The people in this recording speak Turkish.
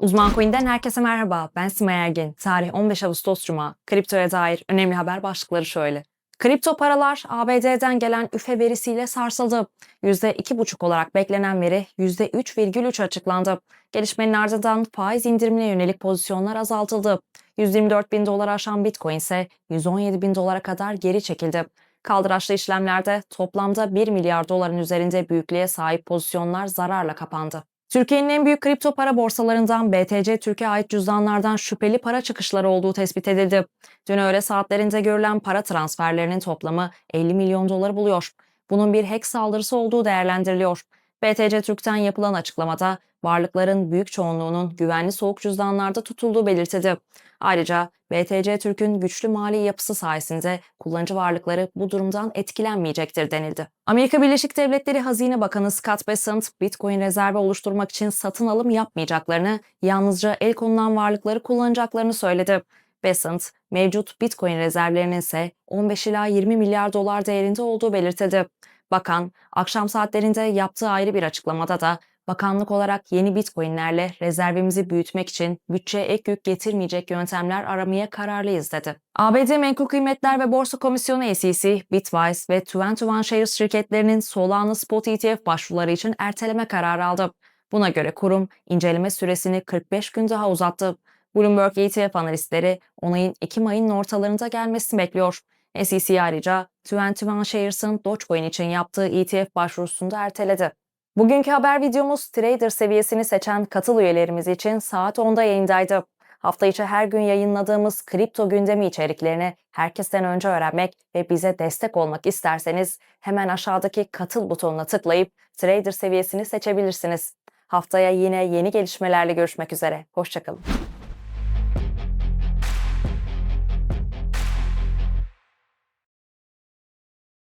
Uzman Coin'den herkese merhaba. Ben Simay Ergin. Tarih 15 Ağustos Cuma. Kriptoya dair önemli haber başlıkları şöyle. Kripto paralar ABD'den gelen üfe verisiyle sarsıldı. %2,5 olarak beklenen veri %3,3 açıklandı. Gelişmenin ardından faiz indirimine yönelik pozisyonlar azaltıldı. 124 bin dolar aşan Bitcoin ise 117 bin dolara kadar geri çekildi. Kaldıraçlı işlemlerde toplamda 1 milyar doların üzerinde büyüklüğe sahip pozisyonlar zararla kapandı. Türkiye'nin en büyük kripto para borsalarından BTC Türkiye ait cüzdanlardan şüpheli para çıkışları olduğu tespit edildi. Dün öğle saatlerinde görülen para transferlerinin toplamı 50 milyon doları buluyor. Bunun bir hack saldırısı olduğu değerlendiriliyor. BTC Türk'ten yapılan açıklamada varlıkların büyük çoğunluğunun güvenli soğuk cüzdanlarda tutulduğu belirtildi. Ayrıca BTC Türk'ün güçlü mali yapısı sayesinde kullanıcı varlıkları bu durumdan etkilenmeyecektir denildi. Amerika Birleşik Devletleri Hazine Bakanı Scott Bessent, Bitcoin rezervi oluşturmak için satın alım yapmayacaklarını, yalnızca el konulan varlıkları kullanacaklarını söyledi. Bessent, mevcut Bitcoin rezervlerinin ise 15 ila 20 milyar dolar değerinde olduğu belirtildi. Bakan, akşam saatlerinde yaptığı ayrı bir açıklamada da bakanlık olarak yeni bitcoinlerle rezervimizi büyütmek için bütçeye ek yük getirmeyecek yöntemler aramaya kararlıyız dedi. ABD Menkul Kıymetler ve Borsa Komisyonu SEC, Bitwise ve 21 Shares şirketlerinin Solana Spot ETF başvuruları için erteleme kararı aldı. Buna göre kurum inceleme süresini 45 gün daha uzattı. Bloomberg ETF analistleri onayın Ekim ayının ortalarında gelmesini bekliyor. SEC ayrıca 21 Shares'ın Dogecoin için yaptığı ETF başvurusunu da erteledi. Bugünkü haber videomuz trader seviyesini seçen katıl üyelerimiz için saat 10'da yayındaydı. Hafta içi her gün yayınladığımız kripto gündemi içeriklerini herkesten önce öğrenmek ve bize destek olmak isterseniz hemen aşağıdaki katıl butonuna tıklayıp trader seviyesini seçebilirsiniz. Haftaya yine yeni gelişmelerle görüşmek üzere. Hoşçakalın.